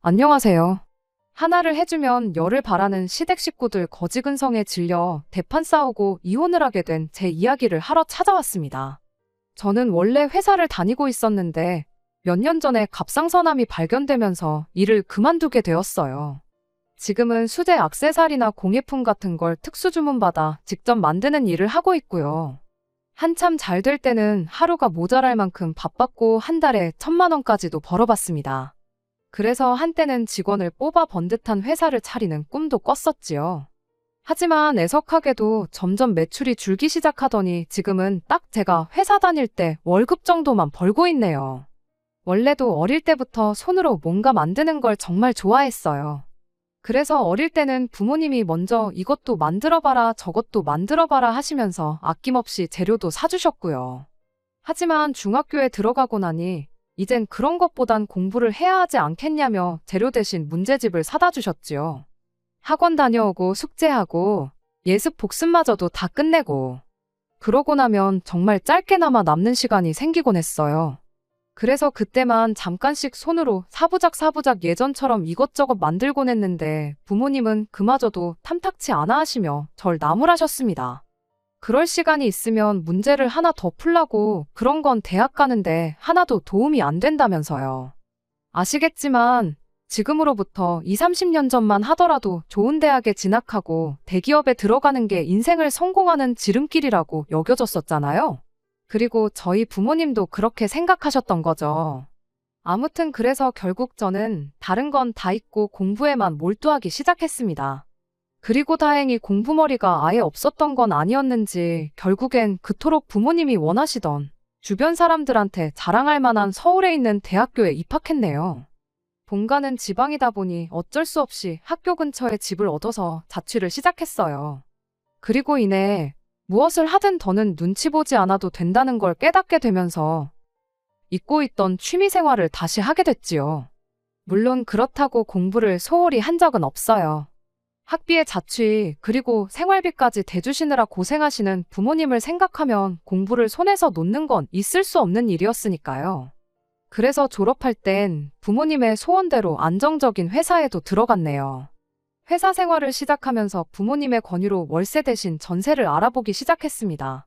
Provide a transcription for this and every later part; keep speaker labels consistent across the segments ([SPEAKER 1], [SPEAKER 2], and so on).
[SPEAKER 1] 안녕하세요. 하나를 해주면 열을 바라는 시댁 식구들 거지근성에 질려 대판 싸우고 이혼을 하게 된 제 이야기를 하러 찾아왔습니다. 저는 원래 회사를 다니고 있었는데 몇 년 전에 갑상선암이 발견되면서 일을 그만두게 되었어요. 지금은 수제 악세사리나 공예품 같은 걸 특수 주문받아 직접 만드는 일을 하고 있고요. 한참 잘 될 때는 하루가 모자랄 만큼 바빴고 한 달에 천만 원까지도 벌어봤습니다. 그래서 한때는 직원을 뽑아 번듯한 회사를 차리는 꿈도 꿨었지요. 하지만 애석하게도 점점 매출이 줄기 시작하더니 지금은 딱 제가 회사 다닐 때 월급 정도만 벌고 있네요. 원래도 어릴 때부터 손으로 뭔가 만드는 걸 정말 좋아했어요. 그래서 어릴 때는 부모님이 먼저 이것도 만들어봐라 저것도 만들어봐라 하시면서 아낌없이 재료도 사주셨고요. 하지만 중학교에 들어가고 나니 이젠 그런 것보단 공부를 해야 하지 않겠냐며 재료 대신 문제집을 사다 주셨지요. 학원 다녀오고 숙제하고 예습 복습마저도 다 끝내고 그러고 나면 정말 짧게나마 남는 시간이 생기곤 했어요. 그래서 그때만 잠깐씩 손으로 사부작 사부작 예전처럼 이것저것 만들곤 했는데 부모님은 그마저도 탐탁치 않아 하시며 절 나무라셨습니다. 그럴 시간이 있으면 문제를 하나 더 풀라고 그런 건 대학 가는데 하나도 도움이 안 된다면서요. 아시겠지만 지금으로부터 2, 30년 전만 하더라도 좋은 대학에 진학하고 대기업에 들어가는 게 인생을 성공하는 지름길이라고 여겨졌었잖아요. 그리고 저희 부모님도 그렇게 생각하셨던 거죠. 아무튼 그래서 결국 저는 다른 건 다 잊고 공부에만 몰두하기 시작했습니다. 그리고 다행히 공부머리가 아예 없었던 건 아니었는지 결국엔 그토록 부모님이 원하시던 주변 사람들한테 자랑할 만한 서울에 있는 대학교에 입학했네요. 본가는 지방이다 보니 어쩔 수 없이 학교 근처에 집을 얻어서 자취를 시작했어요. 그리고 이내 무엇을 하든 더는 눈치 보지 않아도 된다는 걸 깨닫게 되면서 잊고 있던 취미 생활을 다시 하게 됐지요. 물론 그렇다고 공부를 소홀히 한 적은 없어요. 학비의 자취, 그리고 생활비까지 대주시느라 고생하시는 부모님을 생각하면 공부를 손에서 놓는 건 있을 수 없는 일이었으니까요. 그래서 졸업할 땐 부모님의 소원대로 안정적인 회사에도 들어갔네요. 회사 생활을 시작하면서 부모님의 권유로 월세 대신 전세를 알아보기 시작했습니다.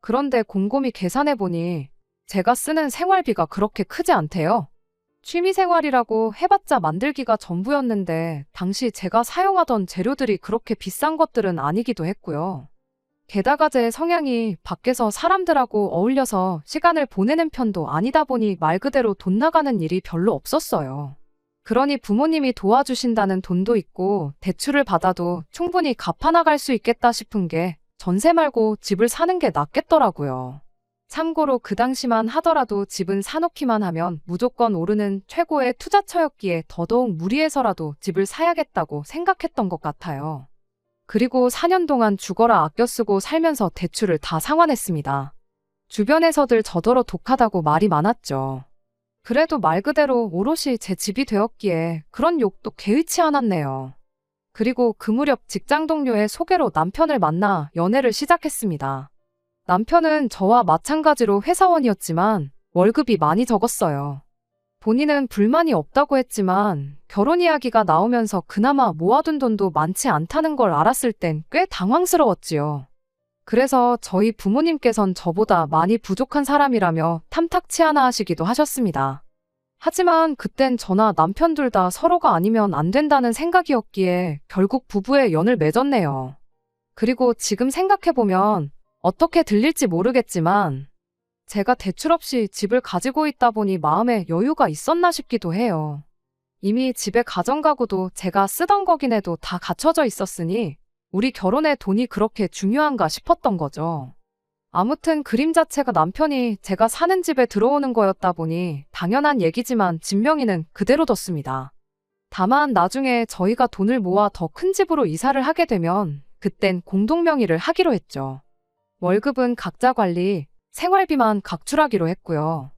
[SPEAKER 1] 그런데 곰곰이 계산해보니 제가 쓰는 생활비가 그렇게 크지 않대요. 취미 생활이라고 해봤자 만들기가 전부였는데 당시 제가 사용하던 재료들이 그렇게 비싼 것들은 아니기도 했고요. 게다가 제 성향이 밖에서 사람들하고 어울려서 시간을 보내는 편도 아니다 보니 말 그대로 돈 나가는 일이 별로 없었어요. 그러니 부모님이 도와주신다는 돈도 있고 대출을 받아도 충분히 갚아나갈 수 있겠다 싶은 게 전세 말고 집을 사는 게 낫겠더라고요. 참고로 그 당시만 하더라도 집은 사놓기만 하면 무조건 오르는 최고의 투자처였기에 더더욱 무리해서라도 집을 사야겠다고 생각했던 것 같아요. 그리고 4년 동안 죽어라 아껴 쓰고 살면서 대출을 다 상환했습니다. 주변에서들 저더러 독하다고 말이 많았죠. 그래도 말 그대로 오롯이 제 집이 되었기에 그런 욕도 개의치 않았네요. 그리고 그 무렵 직장 동료의 소개로 남편을 만나 연애를 시작했습니다. 남편은 저와 마찬가지로 회사원이었지만 월급이 많이 적었어요. 본인은 불만이 없다고 했지만 결혼 이야기가 나오면서 그나마 모아둔 돈도 많지 않다는 걸 알았을 땐 꽤 당황스러웠지요. 그래서 저희 부모님께선 저보다 많이 부족한 사람이라며 탐탁치 않아 하시기도 하셨습니다. 하지만 그땐 저나 남편 둘 다 서로가 아니면 안 된다는 생각이었기에 결국 부부의 연을 맺었네요. 그리고 지금 생각해보면 어떻게 들릴지 모르겠지만 제가 대출 없이 집을 가지고 있다 보니 마음에 여유가 있었나 싶기도 해요. 이미 집에 가정가구도 제가 쓰던 거긴 해도 다 갖춰져 있었으니 우리 결혼에 돈이 그렇게 중요한가 싶었던 거죠. 아무튼 그림 자체가 남편이 제가 사는 집에 들어오는 거였다 보니 당연한 얘기지만 진명이는 그대로 뒀습니다. 다만 나중에 저희가 돈을 모아 더 큰 집으로 이사를 하게 되면 그땐 공동명의를 하기로 했죠. 월급은 각자 관리, 생활비만 각출하기로 했고요.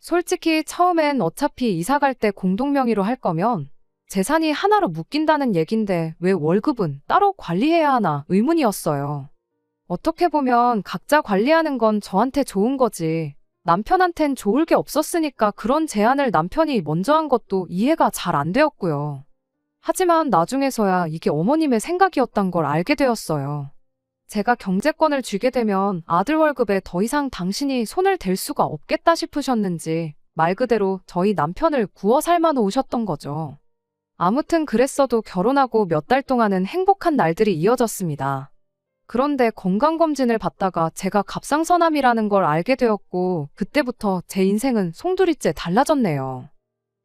[SPEAKER 1] 솔직히 처음엔 어차피 이사 갈 때 공동명의로 할 거면 재산이 하나로 묶인다는 얘긴데 왜 월급은 따로 관리해야 하나 의문이었어요. 어떻게 보면 각자 관리하는 건 저한테 좋은 거지. 남편한텐 좋을 게 없었으니까 그런 제안을 남편이 먼저 한 것도 이해가 잘 안 되었고요. 하지만 나중에서야 이게 어머님의 생각이었단 걸 알게 되었어요. 제가 경제권을 쥐게 되면 아들 월급에 더 이상 당신이 손을 댈 수가 없겠다 싶으셨는지 말 그대로 저희 남편을 구워 삶아 놓으셨던 거죠. 아무튼 그랬어도 결혼하고 몇 달 동안은 행복한 날들이 이어졌습니다. 그런데 건강검진을 받다가 제가 갑상선암이라는 걸 알게 되었고, 그때부터 제 인생은 송두리째 달라졌네요.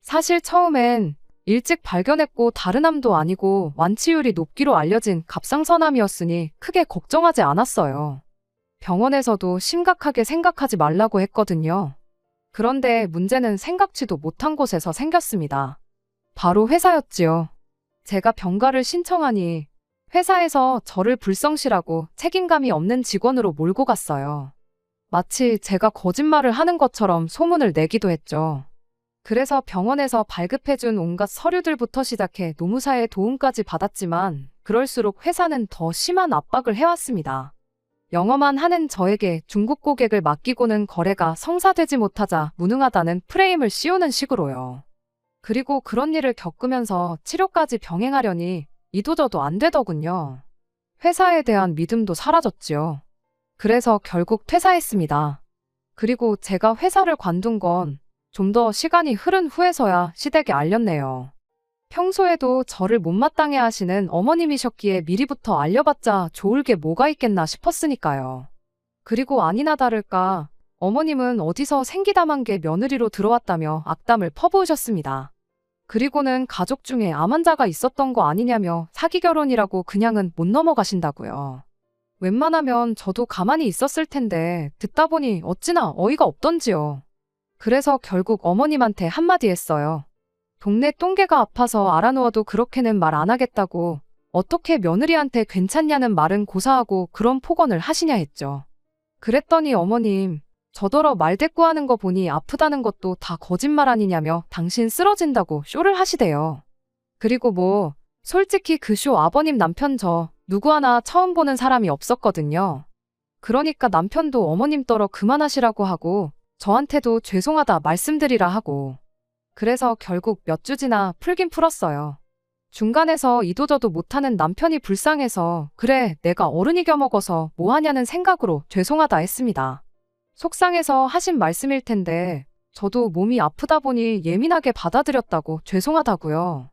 [SPEAKER 1] 사실 처음엔 일찍 발견했고 다른 암도 아니고 완치율이 높기로 알려진 갑상선암이었으니 크게 걱정하지 않았어요. 병원에서도 심각하게 생각하지 말라고 했거든요. 그런데 문제는 생각지도 못한 곳에서 생겼습니다. 바로 회사였지요. 제가 병가를 신청하니 회사에서 저를 불성실하고 책임감이 없는 직원으로 몰고 갔어요. 마치 제가 거짓말을 하는 것처럼 소문을 내기도 했죠. 그래서 병원에서 발급해준 온갖 서류들부터 시작해 노무사의 도움까지 받았지만 그럴수록 회사는 더 심한 압박을 해왔습니다. 영어만 하는 저에게 중국 고객을 맡기고는 거래가 성사되지 못하자 무능하다는 프레임을 씌우는 식으로요. 그리고 그런 일을 겪으면서 치료까지 병행하려니 이도저도 안 되더군요. 회사에 대한 믿음도 사라졌지요. 그래서 결국 퇴사했습니다. 그리고 제가 회사를 관둔 건 좀 더 시간이 흐른 후에서야 시댁에 알렸네요. 평소에도 저를 못마땅해 하시는 어머님이셨기에 미리부터 알려봤자 좋을 게 뭐가 있겠나 싶었으니까요. 그리고 아니나 다를까 어머님은 어디서 생기담한 게 며느리로 들어왔다며 악담을 퍼부으셨습니다. 그리고는 가족 중에 암 환자가 있었던 거 아니냐며 사기 결혼이라고 그냥은 못 넘어가신다고요. 웬만하면 저도 가만히 있었을 텐데 듣다 보니 어찌나 어이가 없던지요. 그래서 결국 어머님한테 한마디 했어요. 동네 똥개가 아파서 알아누워도 그렇게는 말 안 하겠다고 어떻게 며느리한테 괜찮냐는 말은 고사하고 그런 폭언을 하시냐 했죠. 그랬더니 어머님, 저더러 말대꾸하는 거 보니 아프다는 것도 다 거짓말 아니냐며 당신 쓰러진다고 쇼를 하시대요. 그리고 뭐, 솔직히 그 쇼 아버님 남편 저 누구 하나 처음 보는 사람이 없었거든요. 그러니까 남편도 어머님 떨어 그만하시라고 하고 저한테도 죄송하다 말씀드리라 하고 그래서 결국 몇 주 지나 풀긴 풀었어요. 중간에서 이도저도 못하는 남편이 불쌍해서 그래 내가 어른이 겨먹어서 뭐하냐는 생각으로 죄송하다 했습니다. 속상해서 하신 말씀일 텐데 저도 몸이 아프다 보니 예민하게 받아들였다고 죄송하다고요.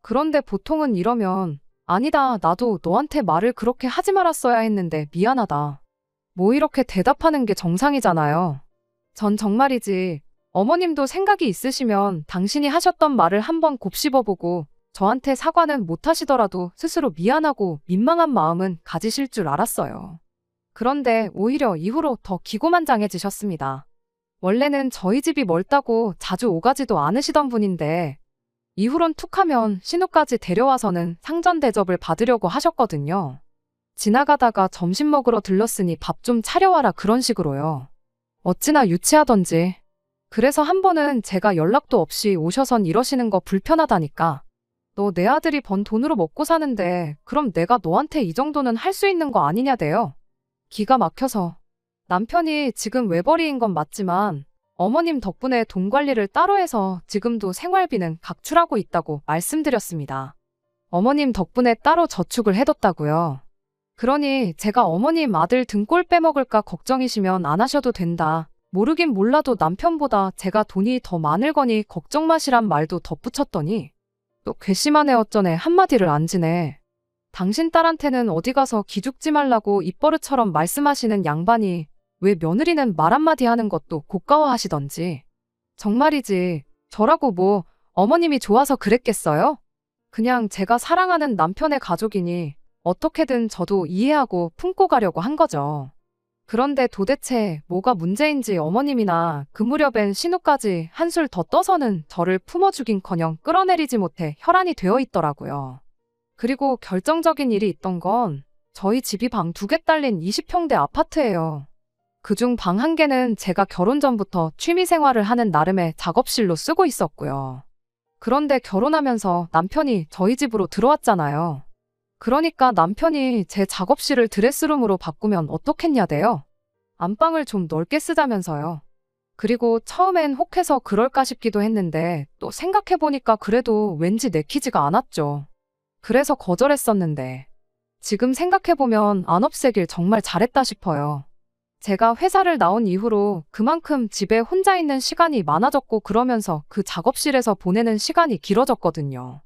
[SPEAKER 1] 그런데 보통은 이러면 아니다 나도 너한테 말을 그렇게 하지 말았어야 했는데 미안하다. 뭐 이렇게 대답하는 게 정상이잖아요. 전 정말이지 어머님도 생각이 있으시면 당신이 하셨던 말을 한번 곱씹어보고 저한테 사과는 못하시더라도 스스로 미안하고 민망한 마음은 가지실 줄 알았어요. 그런데 오히려 이후로 더 기고만장해지셨습니다. 원래는 저희 집이 멀다고 자주 오가지도 않으시던 분인데 이후론 툭하면 신우까지 데려와서는 상전 대접을 받으려고 하셨거든요. 지나가다가 점심 먹으러 들렀으니 밥 좀 차려와라 그런 식으로요. 어찌나 유치하던지. 그래서 한 번은 제가 연락도 없이 오셔선 이러시는 거 불편하다니까. 너 내 아들이 번 돈으로 먹고 사는데 그럼 내가 너한테 이 정도는 할 수 있는 거 아니냐대요. 기가 막혀서. 남편이 지금 외벌이인 건 맞지만 어머님 덕분에 돈 관리를 따로 해서 지금도 생활비는 각출하고 있다고 말씀드렸습니다. 어머님 덕분에 따로 저축을 해뒀다고요. 그러니 제가 어머님 아들 등골 빼먹을까 걱정이시면 안 하셔도 된다. 모르긴 몰라도 남편보다 제가 돈이 더 많을 거니 걱정 마시란 말도 덧붙였더니 또 괘씸하네 어쩌네 한마디를 안 지네. 당신 딸한테는 어디 가서 기죽지 말라고 입버릇처럼 말씀하시는 양반이 왜 며느리는 말 한마디 하는 것도 고가워하시던지. 정말이지. 저라고 뭐 어머님이 좋아서 그랬겠어요? 그냥 제가 사랑하는 남편의 가족이니 어떻게든 저도 이해하고 품고 가려고 한 거죠. 그런데 도대체 뭐가 문제인지 어머님이나 그 무렵엔 신우까지 한술 더 떠서는 저를 품어주긴커녕 끌어내리지 못해 혈안이 되어 있더라고요. 그리고 결정적인 일이 있던 건 저희 집이 방 두 개 딸린 20평대 아파트예요. 그중 방 한 개는 제가 결혼 전부터 취미 생활을 하는 나름의 작업실로 쓰고 있었고요. 그런데 결혼하면서 남편이 저희 집으로 들어왔잖아요. 그러니까 남편이 제 작업실을 드레스룸으로 바꾸면 어떻겠냐대요. 안방을 좀 넓게 쓰자면서요. 그리고 처음엔 혹해서 그럴까 싶기도 했는데 또 생각해보니까 그래도 왠지 내키지가 않았죠. 그래서 거절했었는데 지금 생각해보면 안 없애길 정말 잘했다 싶어요. 제가 회사를 나온 이후로 그만큼 집에 혼자 있는 시간이 많아졌고 그러면서 그 작업실에서 보내는 시간이 길어졌거든요.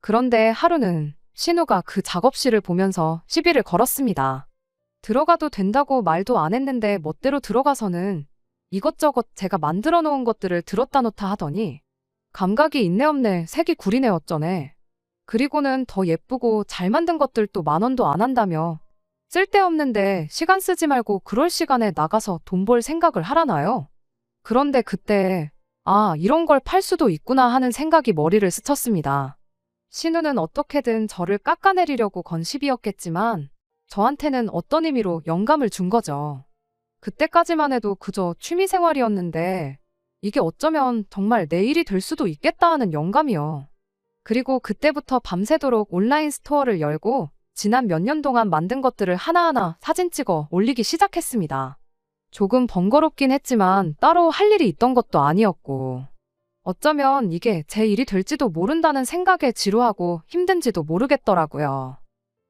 [SPEAKER 1] 그런데 하루는 신우가 그 작업실을 보면서 시비를 걸었습니다. 들어가도 된다고 말도 안 했는데 멋대로 들어가서는 이것저것 제가 만들어 놓은 것들을 들었다 놓다 하더니 감각이 있네 없네 색이 구리네 어쩌네. 그리고는 더 예쁘고 잘 만든 것들도 만 원도 안 한다며 쓸데없는데 시간 쓰지 말고 그럴 시간에 나가서 돈 벌 생각을 하라나요? 그런데 그때 아 이런 걸 팔 수도 있구나 하는 생각이 머리를 스쳤습니다. 신우는 어떻게든 저를 깎아내리려고 건 시비였겠지만 저한테는 어떤 의미로 영감을 준 거죠. 그때까지만 해도 그저 취미 생활이었는데 이게 어쩌면 정말 내 일이 될 수도 있겠다 하는 영감이요. 그리고 그때부터 밤새도록 온라인 스토어를 열고 지난 몇 년 동안 만든 것들을 하나하나 사진 찍어 올리기 시작했습니다. 조금 번거롭긴 했지만 따로 할 일이 있던 것도 아니었고 어쩌면 이게 제 일이 될지도 모른다는 생각에 지루하고 힘든지도 모르겠더라고요.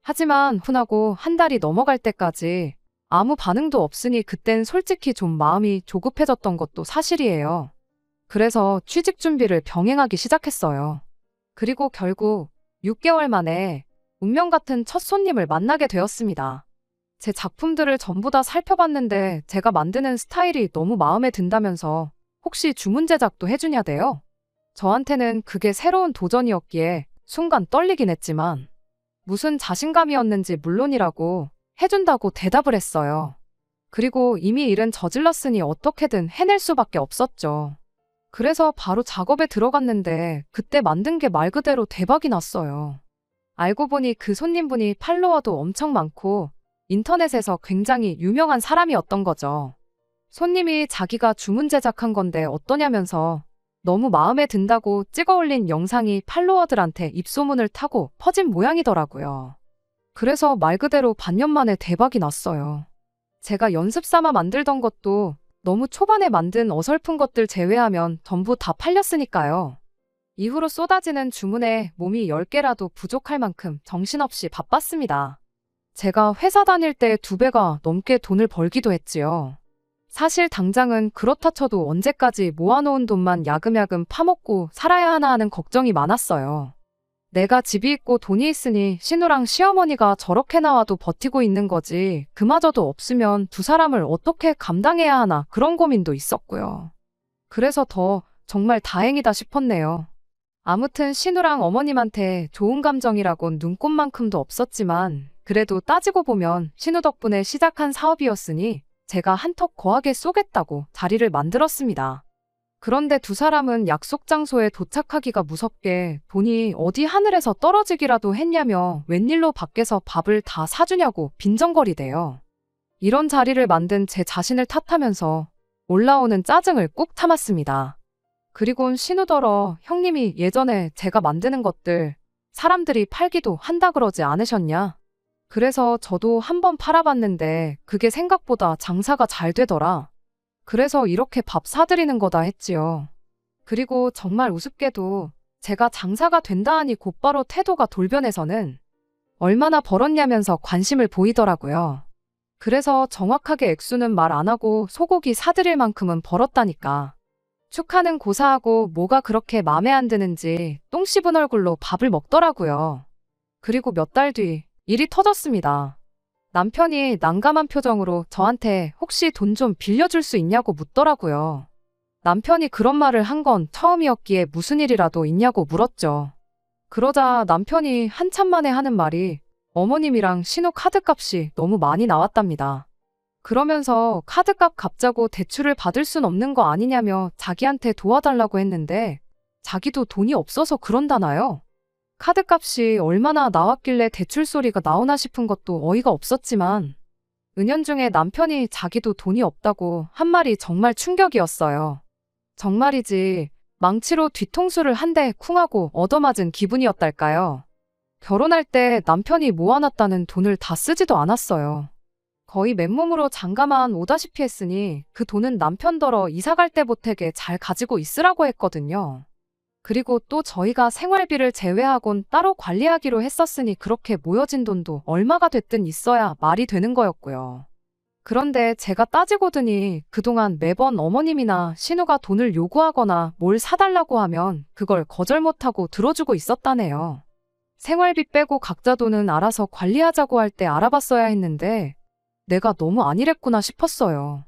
[SPEAKER 1] 하지만 훈하고 한 달이 넘어갈 때까지 아무 반응도 없으니 그땐 솔직히 좀 마음이 조급해졌던 것도 사실이에요. 그래서 취직 준비를 병행하기 시작했어요. 그리고 결국 6개월 만에 운명 같은 첫 손님을 만나게 되었습니다. 제 작품들을 전부 다 살펴봤는데 제가 만드는 스타일이 너무 마음에 든다면서 혹시 주문 제작도 해주냐대요. 저한테는 그게 새로운 도전이었기에 순간 떨리긴 했지만 무슨 자신감이었는지 물론이라고 해준다고 대답을 했어요. 그리고 이미 일은 저질렀으니 어떻게든 해낼 수밖에 없었죠. 그래서 바로 작업에 들어갔는데 그때 만든 게 말 그대로 대박이 났어요. 알고 보니 그 손님분이 팔로워도 엄청 많고 인터넷에서 굉장히 유명한 사람이었던 거죠. 손님이 자기가 주문 제작한 건데 어떠냐면서 너무 마음에 든다고 찍어 올린 영상이 팔로워들한테 입소문을 타고 퍼진 모양이더라고요. 그래서 말 그대로 반년 만에 대박이 났어요. 제가 연습 삼아 만들던 것도 너무 초반에 만든 어설픈 것들 제외하면 전부 다 팔렸으니까요. 이후로 쏟아지는 주문에 몸이 10개라도 부족할 만큼 정신없이 바빴습니다. 제가 회사 다닐 때 두 배가 넘게 돈을 벌기도 했지요. 사실 당장은 그렇다 쳐도 언제까지 모아놓은 돈만 야금야금 파먹고 살아야 하나 하는 걱정이 많았어요. 내가 집이 있고 돈이 있으니 신우랑 시어머니가 저렇게 나와도 버티고 있는 거지 그마저도 없으면 두 사람을 어떻게 감당해야 하나 그런 고민도 있었고요. 그래서 더 정말 다행이다 싶었네요. 아무튼 신우랑 어머님한테 좋은 감정이라곤 눈꽃만큼도 없었지만 그래도 따지고 보면 신우 덕분에 시작한 사업이었으니 제가 한턱 거하게 쏘겠다고 자리를 만들었습니다. 그런데 두 사람은 약속 장소에 도착하기가 무섭게 돈이 어디 하늘에서 떨어지기라도 했냐며 웬일로 밖에서 밥을 다 사주냐고 빈정거리대요. 이런 자리를 만든 제 자신을 탓하면서 올라오는 짜증을 꾹 참았습니다. 그리곤 신우더러 형님이 예전에 제가 만드는 것들 사람들이 팔기도 한다 그러지 않으셨냐? 그래서 저도 한번 팔아봤는데 그게 생각보다 장사가 잘 되더라. 그래서 이렇게 밥 사드리는 거다 했지요. 그리고 정말 우습게도 제가 장사가 된다 하니 곧바로 태도가 돌변해서는 얼마나 벌었냐면서 관심을 보이더라고요. 그래서 정확하게 액수는 말 안 하고 소고기 사드릴 만큼은 벌었다니까. 축하는 고사하고 뭐가 그렇게 맘에 안 드는지 똥 씹은 얼굴로 밥을 먹더라고요. 그리고 몇 달 뒤 일이 터졌습니다. 남편이 난감한 표정으로 저한테 혹시 돈 좀 빌려줄 수 있냐고 묻더라고요. 남편이 그런 말을 한 건 처음이었기에 무슨 일이라도 있냐고 물었죠. 그러자 남편이 한참 만에 하는 말이 어머님이랑 신호 카드값이 너무 많이 나왔답니다. 그러면서 카드값 갚자고 대출을 받을 순 없는 거 아니냐며 자기한테 도와달라고 했는데 자기도 돈이 없어서 그런다나요? 카드값이 얼마나 나왔길래 대출 소리가 나오나 싶은 것도 어이가 없었지만 은연중에 남편이 자기도 돈이 없다고 한 말이 정말 충격이었어요. 정말이지 망치로 뒤통수를 한 대 쿵하고 얻어맞은 기분이었달까요. 결혼할 때 남편이 모아놨다는 돈을 다 쓰지도 않았어요. 거의 맨몸으로 장가만 오다시피 했으니 그 돈은 남편더러 이사갈 때 보태게 잘 가지고 있으라고 했거든요. 그리고 또 저희가 생활비를 제외하곤 따로 관리하기로 했었으니 그렇게 모여진 돈도 얼마가 됐든 있어야 말이 되는 거였고요. 그런데 제가 따지고 드니 그동안 매번 어머님이나 신우가 돈을 요구하거나 뭘 사달라고 하면 그걸 거절 못하고 들어주고 있었다네요. 생활비 빼고 각자 돈은 알아서 관리하자고 할 때 알아봤어야 했는데 내가 너무 안일했구나 싶었어요.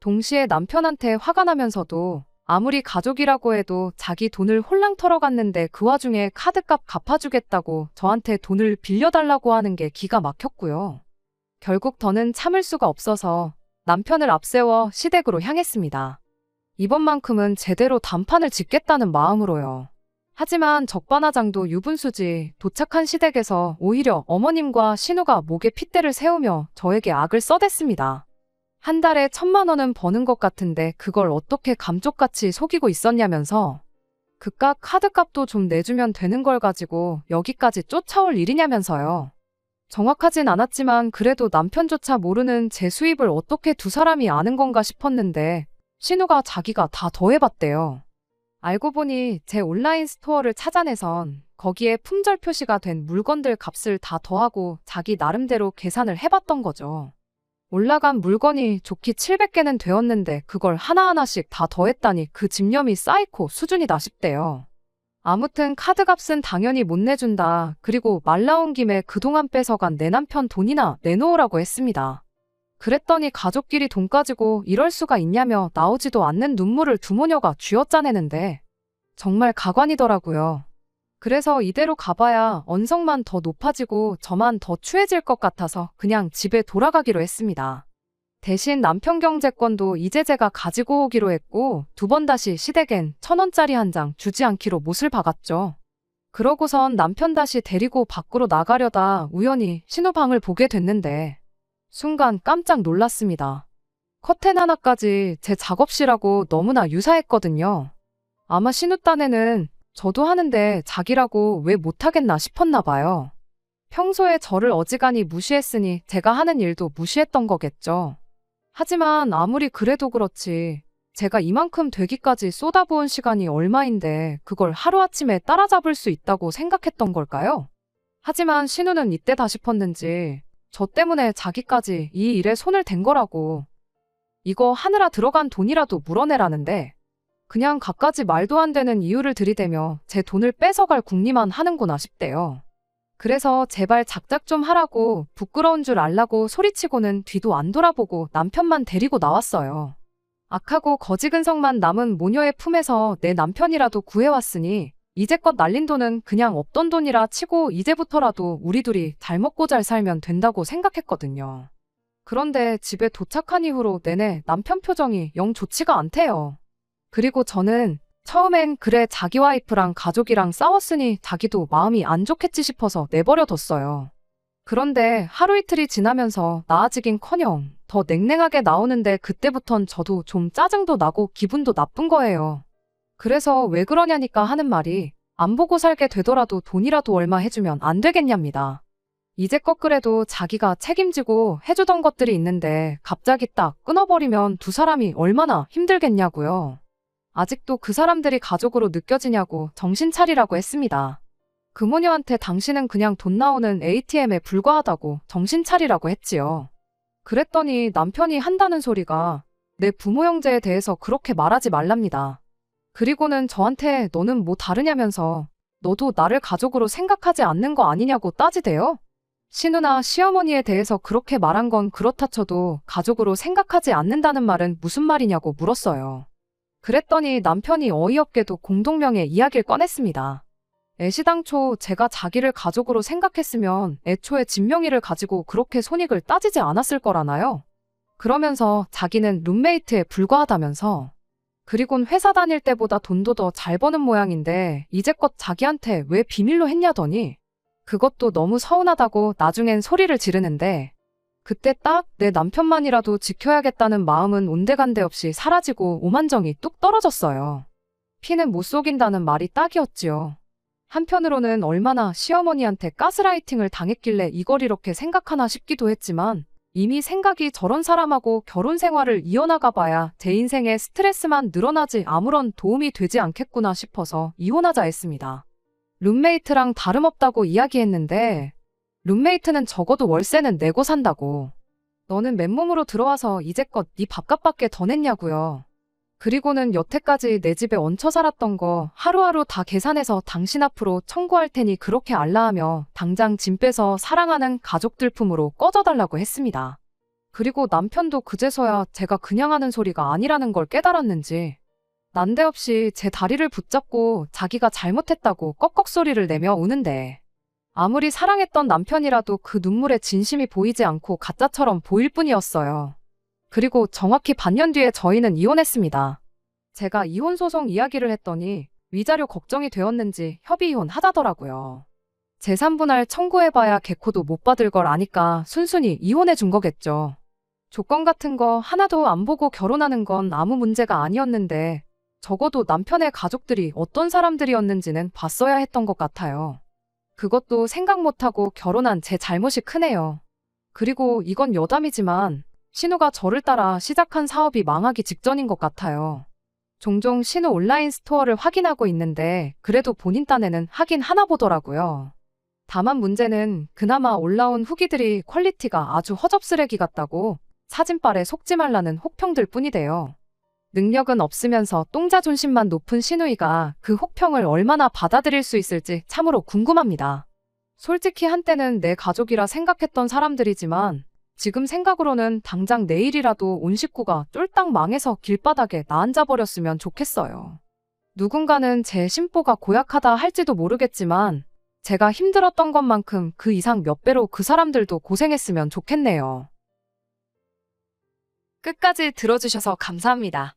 [SPEAKER 1] 동시에 남편한테 화가 나면서도 아무리 가족이라고 해도 자기 돈을 홀랑 털어갔는데 그 와중에 카드값 갚아주겠다고 저한테 돈을 빌려달라고 하는 게 기가 막혔고요. 결국 더는 참을 수가 없어서 남편을 앞세워 시댁으로 향했습니다. 이번만큼은 제대로 단판을 짓겠다는 마음으로요. 하지만 적반하장도 유분수지 도착한 시댁에서 오히려 어머님과 신우가 목에 핏대를 세우며 저에게 악을 써댔습니다. 한 달에 천만 원은 버는 것 같은데 그걸 어떻게 감쪽같이 속이고 있었냐면서 그깟 카드값도 좀 내주면 되는 걸 가지고 여기까지 쫓아올 일이냐면서요. 정확하진 않았지만 그래도 남편조차 모르는 제 수입을 어떻게 두 사람이 아는 건가 싶었는데 신우가 자기가 다 더해봤대요. 알고 보니 제 온라인 스토어를 찾아내선 거기에 품절 표시가 된 물건들 값을 다 더하고 자기 나름대로 계산을 해봤던 거죠. 올라간 물건이 좋기 700개는 되었는데 그걸 하나하나씩 다 더했다니 그 집념이 사이코 수준이다 싶대요. 아무튼 카드값은 당연히 못 내준다. 그리고 말 나온 김에 그동안 뺏어간 내 남편 돈이나 내놓으라고 했습니다. 그랬더니 가족끼리 돈 가지고 이럴 수가 있냐며 나오지도 않는 눈물을 두 모녀가 쥐어짜내는데 정말 가관이더라고요. 그래서 이대로 가봐야 언성만 더 높아지고 저만 더 추해질 것 같아서 그냥 집에 돌아가기로 했습니다. 대신 남편 경제권도 이제 제가 가지고 오기로 했고 두 번 다시 시댁엔 천 원짜리 한 장 주지 않기로 못을 박았죠. 그러고선 남편 다시 데리고 밖으로 나가려다 우연히 신호방을 보게 됐는데 순간 깜짝 놀랐습니다. 커튼 하나까지 제 작업실하고 너무나 유사했거든요. 아마 신우 딴에는 저도 하는데 자기라고 왜 못하겠나 싶었나 봐요. 평소에 저를 어지간히 무시했으니 제가 하는 일도 무시했던 거겠죠. 하지만 아무리 그래도 그렇지 제가 이만큼 되기까지 쏟아부은 시간이 얼마인데 그걸 하루아침에 따라잡을 수 있다고 생각했던 걸까요? 하지만 신우는 이때다 싶었는지 저 때문에 자기까지 이 일에 손을 댄 거라고. 이거 하느라 들어간 돈이라도 물어내라는데 그냥 갖가지 말도 안 되는 이유를 들이대며 제 돈을 뺏어갈 궁리만 하는구나 싶대요. 그래서 제발 작작 좀 하라고 부끄러운 줄 알라고 소리치고는 뒤도 안 돌아보고 남편만 데리고 나왔어요. 악하고 거지근성만 남은 모녀의 품에서 내 남편이라도 구해왔으니 이제껏 날린 돈은 그냥 없던 돈이라 치고 이제부터라도 우리 둘이 잘 먹고 잘 살면 된다고 생각했거든요. 그런데 집에 도착한 이후로 내내 남편 표정이 영 좋지가 않대요. 그리고 저는 처음엔 그래 자기 와이프랑 가족이랑 싸웠으니 자기도 마음이 안 좋겠지 싶어서 내버려뒀어요. 그런데 하루 이틀이 지나면서 나아지긴 커녕 더 냉랭하게 나오는데 그때부턴 저도 좀 짜증도 나고 기분도 나쁜 거예요. 그래서 왜 그러냐니까 하는 말이 안 보고 살게 되더라도 돈이라도 얼마 해주면 안 되겠냐입니다. 이제껏 그래도 자기가 책임지고 해주던 것들이 있는데 갑자기 딱 끊어버리면 두 사람이 얼마나 힘들겠냐고요. 아직도 그 사람들이 가족으로 느껴지냐고 정신 차리라고 했습니다. 그 모녀한테 당신은 그냥 돈 나오는 ATM에 불과하다고 정신 차리라고 했지요. 그랬더니 남편이 한다는 소리가 내 부모 형제에 대해서 그렇게 말하지 말랍니다. 그리고는 저한테 너는 뭐 다르냐면서 너도 나를 가족으로 생각하지 않는 거 아니냐고 따지대요. 신우나 시어머니에 대해서 그렇게 말한 건 그렇다 쳐도 가족으로 생각하지 않는다는 말은 무슨 말이냐고 물었어요. 그랬더니 남편이 어이없게도 공동명의 이야기를 꺼냈습니다. 애시당초 제가 자기를 가족으로 생각했으면 애초에 진명이를 가지고 그렇게 손익을 따지지 않았을 거라나요? 그러면서 자기는 룸메이트에 불과하다면서 그리곤 회사 다닐 때보다 돈도 더 잘 버는 모양인데 이제껏 자기한테 왜 비밀로 했냐더니 그것도 너무 서운하다고 나중엔 소리를 지르는데 그때 딱 내 남편만이라도 지켜야겠다는 마음은 온데간데 없이 사라지고 오만정이 뚝 떨어졌어요. 피는 못 속인다는 말이 딱이었지요. 한편으로는 얼마나 시어머니한테 가스라이팅을 당했길래 이걸 이렇게 생각하나 싶기도 했지만 이미 생각이 저런 사람하고 결혼 생활을 이어나가 봐야 제 인생에 스트레스만 늘어나지 아무런 도움이 되지 않겠구나 싶어서 이혼하자 했습니다. 룸메이트랑 다름없다고 이야기했는데 룸메이트는 적어도 월세는 내고 산다고. 너는 맨몸으로 들어와서 이제껏 네 밥값밖에 더 냈냐고요. 그리고는 여태까지 내 집에 얹혀 살았던 거 하루하루 다 계산해서 당신 앞으로 청구할 테니 그렇게 알라하며 당장 짐 빼서 사랑하는 가족들 품으로 꺼져달라고 했습니다. 그리고 남편도 그제서야 제가 그냥 하는 소리가 아니라는 걸 깨달았는지 난데없이 제 다리를 붙잡고 자기가 잘못했다고 꺽꺽 소리를 내며 우는데 아무리 사랑했던 남편이라도 그 눈물에 진심이 보이지 않고 가짜처럼 보일 뿐이었어요. 그리고 정확히 반년 뒤에 저희는 이혼했습니다. 제가 이혼 소송 이야기를 했더니 위자료 걱정이 되었는지 협의 이혼 하자더라고요. 재산분할 청구해봐야 개코도 못 받을 걸 아니까 순순히 이혼해 준 거겠죠. 조건 같은 거 하나도 안 보고 결혼하는 건 아무 문제가 아니었는데 적어도 남편의 가족들이 어떤 사람들이었는지는 봤어야 했던 것 같아요. 그것도 생각 못하고 결혼한 제 잘못이 크네요. 그리고 이건 여담이지만 신우가 저를 따라 시작한 사업이 망하기 직전인 것 같아요. 종종 신우 온라인 스토어를 확인하고 있는데 그래도 본인 딴에는 하긴 하나 보더라고요. 다만 문제는 그나마 올라온 후기들이 퀄리티가 아주 허접쓰레기 같다고 사진빨에 속지 말라는 혹평들 뿐이대요. 능력은 없으면서 똥자 존심만 높은 신우이가 그 혹평을 얼마나 받아들일 수 있을지 참으로 궁금합니다. 솔직히 한때는 내 가족이라 생각했던 사람들이지만 지금 생각으로는 당장 내일이라도 온 식구가 쫄딱 망해서 길바닥에 나앉아 버렸으면 좋겠어요. 누군가는 제 심보가 고약하다 할지도 모르겠지만 제가 힘들었던 것만큼 그 이상 몇 배로 그 사람들도 고생했으면 좋겠네요. 끝까지 들어주셔서 감사합니다.